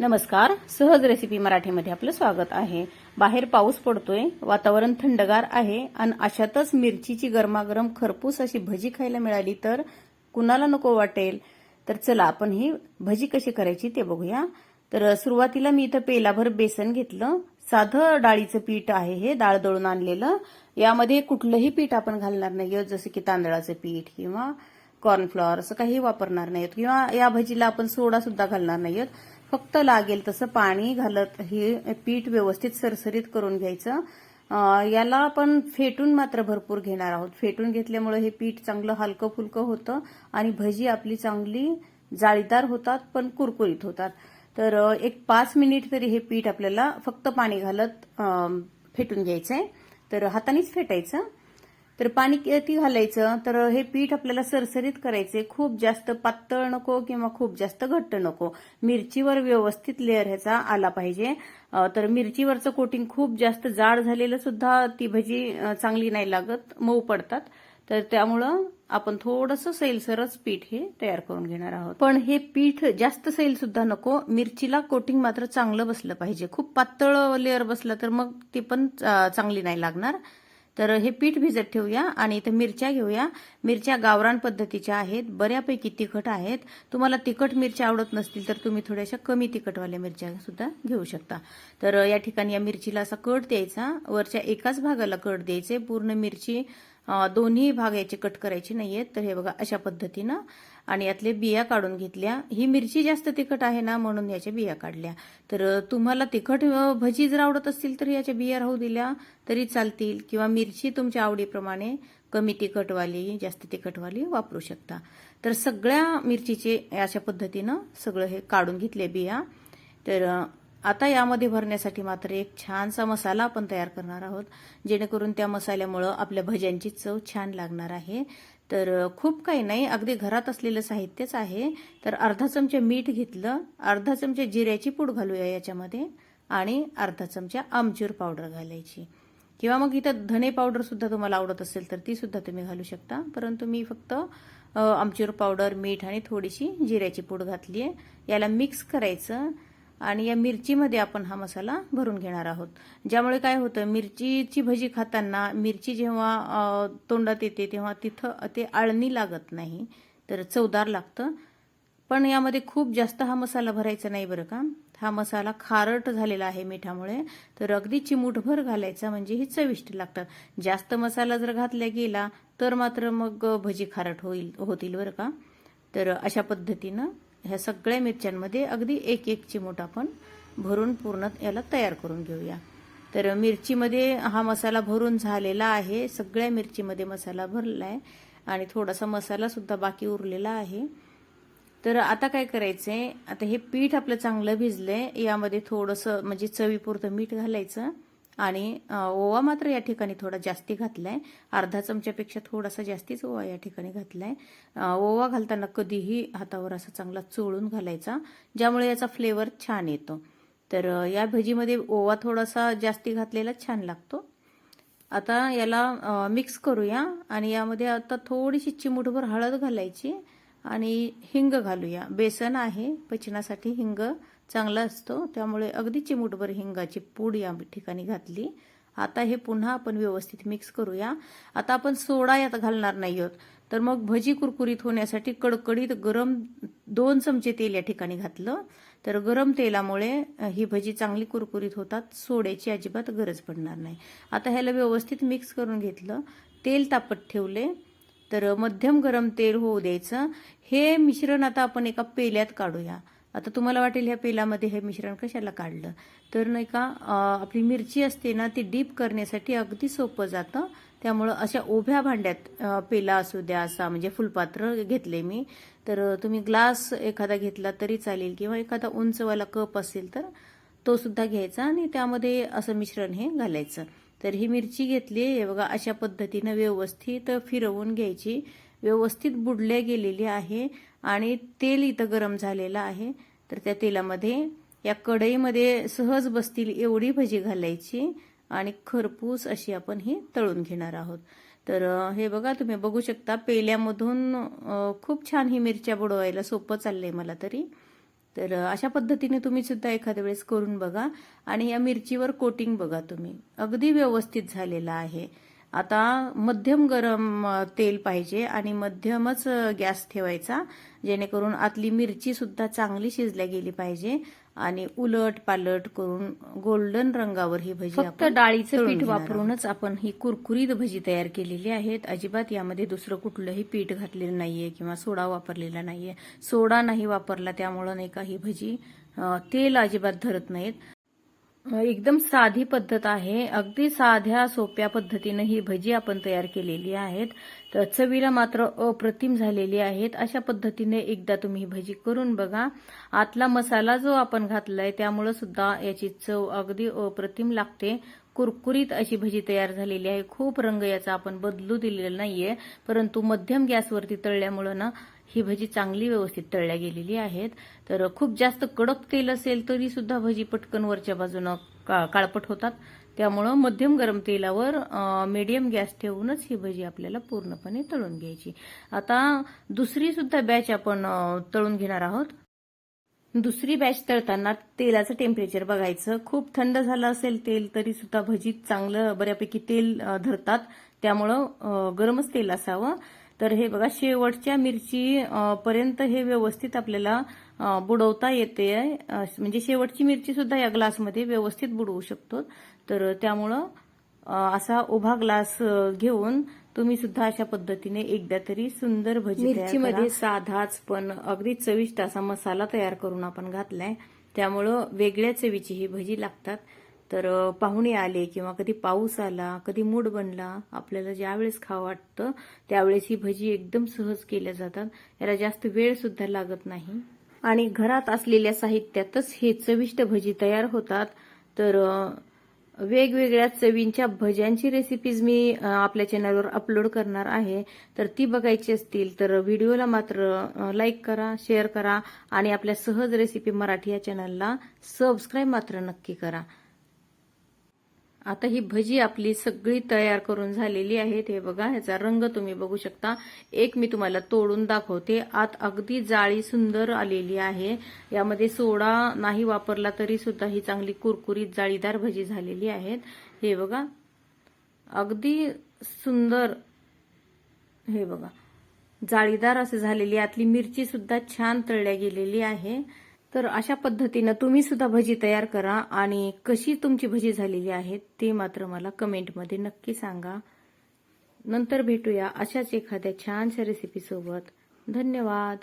नमस्कार. सहज रेसिपी मराठीमध्ये आपलं स्वागत आहे. बाहेर पाऊस पडतोय वातावरण थंडगार आहे आणि अशातच मिरचीची गरमागरम खरपूस अशी भजी खायला मिळाली तर कुणाला नको वाटेल? तर चला आपण ही भजी कशी करायची ते बघूया. तर सुरुवातीला मी इथं पेलाभर बेसन घेतलं. साधं डाळीचं पीठ आहे हे डाळ दळून आणलेलं. यामध्ये कुठलंही पीठ आपण घालणार नाही जसं की तांदळाचं पीठ किंवा कॉर्नफ्लॉवर असं काही वापरणार नाहीत किंवा या भजीला आपण सोडा सुद्धा घालणार नाहीत फक्त लागेल तसं पाणी घालत हे पीठ व्यवस्थित सरसरीत करून घ्यायचं. याला आपण फेटून मात्र भरपूर घेणार आहोत. फेटून घेतल्यामुळे हे पीठ चांगलं हलकं फुलकं होतं आणि भजी आपली चांगली जाळीदार होतात पण कुरकुरीत होतात. तर एक पाच मिनिट तरी हे पीठ आपल्याला फक्त पाणी घालत फेटून फेटून घ्यायचंय. तर हातानेच फेटायचं. तर पाणी किती घालायचं? तर हे पीठ आपल्याला सरसरीत करायचे खूप जास्त पातळ नको किंवा खूप जास्त घट्ट नको. मिरचीवर व्यवस्थित लेअर ह्याचा आला पाहिजे. तर मिरचीवरचं कोटिंग खूप जास्त जाड झालेलं सुद्धा ती भजी चांगली नाही लागत. मऊ पडतात. तर त्यामुळं आपण थोडंसं सैलसरच पीठ हे तयार करून घेणार आहोत. पण हे पीठ जास्त सैल सुद्धा नको. मिरचीला कोटिंग मात्र चांगलं बसलं पाहिजे. खूप पातळ लेअर बसलं तर मग ती पण चांगली नाही लागणार. तर हे पीठ भिजत ठेवूया आणि इथं मिरच्या घेऊया. मिरच्या गावरान पद्धतीच्या आहेत. बऱ्यापैकी तिखट आहेत. तुम्हाला तिखट मिरच्या आवडत नसतील तर तुम्ही थोड्याशा कमी तिखटवाल्या मिरच्या सुद्धा घेऊ शकता. तर या ठिकाणी या मिरचीला असा कट द्यायचा. वरच्या एकाच भागाला कट द्यायचे. पूर्ण मिरची दोन्ही भाग याचे कट करायचे नाहीयेत. तर हे बघा अशा पद्धतीनं आणि यातले बिया काढून घेतल्या. ही मिरची जास्त तिखट आहे ना म्हणून याच्या बिया काढल्या. तर तुम्हाला तिखट भजी जर आवडत असतील तर याच्या बिया राहू दिल्या. तरी चालतील. किंवा मिरची तुमच्या आवडीप्रमाणे कमी तिखटवाली जास्त तिखटवाली वापरू शकता. तर सगळ्या मिरचीचे अशा पद्धतीनं सगळं हे काढून घेतले बिया. तर आता यामध्ये भरण्यासाठी मात्र एक छानसा मसाला आपण तयार करणार आहोत. जेणेकरून त्या मसाल्यामुळं आपल्या भज्यांची चव छान लागणार आहे. तर खूप काही नाही. अगदी घरात असलेलं साहित्यच आहे. तर अर्धा चमचा मीठ घेतलं. अर्धा चमचा जिऱ्याची पूड घालूया याच्यामध्ये आणि अर्धा चमचा आमचूर पावडर घालायची. किंवा मग इथं धने पावडर सुद्धा तुम्हाला आवडत असेल तर ती सुद्धा तुम्ही घालू शकता. परंतु मी फक्त आमचूर पावडर मीठ आणि थोडीशी जिऱ्याची पूड घातली आहे याला मिक्स करायचं. आणि या मिरचीमध्ये आपण हा मसाला भरून घेणार आहोत. ज्यामुळे काय होतं मिरचीची भजी खाताना मिरची जेव्हा तोंडात येते तेव्हा तिथं ते आळणी लागत नाही तर चवदार लागतं. पण यामध्ये खूप जास्त हा मसाला भरायचा नाही बरं का. हा मसाला खारट झालेला आहे मिठामुळे तर अगदी चिमूटभर घालायचा म्हणजे ही चविष्ट लागतात. जास्त मसाला जर घातला गेला तर मात्र मग भजी खारट होईल होतील बरं का. तर अशा पद्धतीनं ह्या सगळ्या मिरच्यांमध्ये अगदी एक एक चिमूट आपण भरून पूर्ण याला तयार करून घेऊया. तर मिरचीमध्ये हा मसाला भरून झालेला आहे. सगळ्या मिरचीमध्ये मसाला भरला आहे आणि थोडासा मसाला सुद्धा बाकी उरलेला आहे. तर आता काय करायचंय? आता हे पीठ आपलं चांगलं भिजलंय. यामध्ये थोडंसं म्हणजे चवीपुरतं मीठ घालायचं. आणि ओवा मात्र या ठिकाणी थोडा जास्ती घातलाय. अर्धा चमच्यापेक्षा थोडासा जास्तीच ओवा या ठिकाणी घातलाय. आहे ओवा घालताना कधीही हातावर असा चांगला चोळून घालायचा ज्यामुळे याचा फ्लेवर छान येतो. तर या भजीमध्ये ओवा थोडासा जास्ती घातलेला छान लागतो. आता याला मिक्स करूया आणि यामध्ये आता थोडीशी चिमूटभर हळद घालायची आणि हिंग घालूया. बेसन आहे पचनासाठी हिंग चांगला असतो. त्यामुळे अगदी चिमूटभर हिंगाची पूड या ठिकाणी घातली. आता हे पुन्हा आपण व्यवस्थित मिक्स करूया. आता आपण सोडा यात घालणार नाही आहोत. तर मग भजी कुरकुरीत होण्यासाठी कडकडीत गरम दोन चमचे तेल या ठिकाणी घातलं. तर गरम तेलामुळे ही भजी चांगली कुरकुरीत होतात. सोड्याची अजिबात गरज पडणार नाही. आता ह्याला व्यवस्थित मिक्स करून घेतलं. तेल तापत ठेवले. तर मध्यम गरम तेल होऊ द्यायचं. हे मिश्रण आता आपण एका पेल्यात काढूया. आता तुम्हाला वाटेल ह्या पेलामध्ये हे मिश्रण कशाला काढलं? तर नाही का आपली मिरची असते ना ती डीप करण्यासाठी अगदी सोपं जातं. त्यामुळं अशा ओभ्या भांड्यात पेला असू द्या असा म्हणजे फुलपात्र घेतले मी. तर तुम्ही ग्लास एखादा घेतला तरी चालेल किंवा एखादा उंचवाला कप असेल तर तो सुद्धा घ्यायचा आणि त्यामध्ये असं मिश्रण हे घालायचं. तर ही मिरची घेतली आहे बघा अशा पद्धतीनं व्यवस्थित फिरवून घ्यायची. व्यवस्थित बुडल्या गेलेली आहे. आणि तेल इथं गरम झालेलं आहे. तर त्या तेलामध्ये या कढईमध्ये सहज बसतील एवढी भजी घालायची आणि खरपूस अशी आपण ही तळून घेणार आहोत. तर हे बघा तुम्ही बघू शकता पेल्यामधून खूप छान ही मिरच्या बुडवायला सोपं चाललंय मला तरी. तर अशा पद्धतीने तुम्ही सुद्धा एखाद्या वेळेस करून बघा. आणि या मिरचीवर कोटिंग बघा तुम्ही. अगदी व्यवस्थित झालेला आहे. आता मध्यम गरम तेल पाहिजे आणि मध्यमच गॅस ठेवायचा जेणेकरून आतली मिरची सुद्धा चांगली शिजल्या गेली पाहिजे आणि उलट पालट करून गोल्डन रंगावर ही भजी फक्त डाळीचं पीठ वापरूनच आपण ही कुरकुरीत भजी तयार केलेली आहेत. अजिबात यामध्ये दुसरं कुठलंही पीठ घातलेलं नाहीये किंवा सोडा वापरलेला नाहीये. सोडा नाही वापरला त्यामुळं नाही का ही भजी तेल अजिबात धरत नाहीत. एकदम साधी पद्धत आहे. अगदी साध्या सोप्या पद्धतीनं ही भजी आपण तयार केलेली आहेत. तर चवीला मात्र अप्रतिम झालेली आहेत. अशा पद्धतीने एकदा तुम्ही ही भजी करून बघा. आतला मसाला जो आपण घातलाय त्यामुळं सुद्धा याची चव अगदी अप्रतिम लागते. कुरकुरीत अशी भजी तयार झालेली आहे. खूप रंग याचा आपण बदलू दिलेला नाहीये. परंतु मध्यम गॅसवरती तळल्यामुळं ना ही भजी चांगली व्यवस्थित तळल्या गेलेली आहेत. तर खूप जास्त कडक तेल असेल तरी सुद्धा भजी पटकन वरच्या बाजूनं का- काळपट होतात. त्यामुळं मध्यम गरम तेलावर मीडियम गॅस ठेवूनच ही भजी आपल्याला पूर्णपणे तळून घ्यायची. आता दुसरी सुद्धा बॅच आपण तळून घेणार आहोत. दुसरी बॅच तळताना तेलाचं टेम्परेचर बघायचं. खूप थंड झालं असेल तेल तरी सुद्धा भजीत चांगलं बऱ्यापैकी तेल धरतात. त्यामुळं गरमच तेल असावं. तर हे बघा शेवटच्या मिरची पर्यंत हे व्यवस्थित आपल्याला बुडवता येते. म्हणजे शेवटची मिरची सुद्धा या ग्लासमध्ये व्यवस्थित बुडवू शकतो. तर त्यामुळं असा उभा ग्लास घेऊन तुम्ही सुद्धा अशा पद्धतीने एकदा तरी सुंदर भजी मिरचीमध्ये साधाच पण अगदी चविष्ट असा मसाला तयार करून आपण घातलाय. त्यामुळं वेगळ्या चवीची ही भजी लागतात. तर पाहुणे आले किंवा कधी पाऊस आला कधी मूड बनला आपल्याला ज्यावेळेस खावं वाटतं त्यावेळेस ही भजी एकदम सहज केल्या जातात. याला जास्त वेळ सुद्धा लागत नाही. आणि घरात असलेल्या साहित्यातच हे चविष्ट भजी तयार होतात. तर वेगवेगळ्या चवींच्या भज्यांची रेसिपीज मी आपल्या चॅनलवर अपलोड करणार आहे. तर ती बघायची असतील तर व्हिडिओला मात्र लाईक करा शेअर करा आणि आपल्या सहज रेसिपी मराठी या चॅनलला सबस्क्राईब मात्र नक्की करा. आता ही भजी आपली सगळी तयार करून झालेली आहेत. हे बघा ह्याचा रंग तुम्ही बघू शकता. एक मी तुम्हाला तोडून दाखवते. आत अगदी जाळी सुंदर आलेली आहे. यामध्ये सोडा नाही वापरला तरी सुद्धा ही चांगली कुरकुरीत जाळीदार भजी झालेली आहेत. हे बघा अगदी सुंदर हे बघा जाळीदार असे झालेली आतली मिरची सुद्धा छान तळल्या गेलेली आहे. तर अशा पद्धतीनं तुम्ही सुद्धा भजी तयार करा आणि कशी तुमची भजी झालेली आहे ते मात्र मला कमेंटमध्ये नक्की सांगा. नंतर भेटूया अशाच एखाद्या छानशा रेसिपीसोबत धन्यवाद.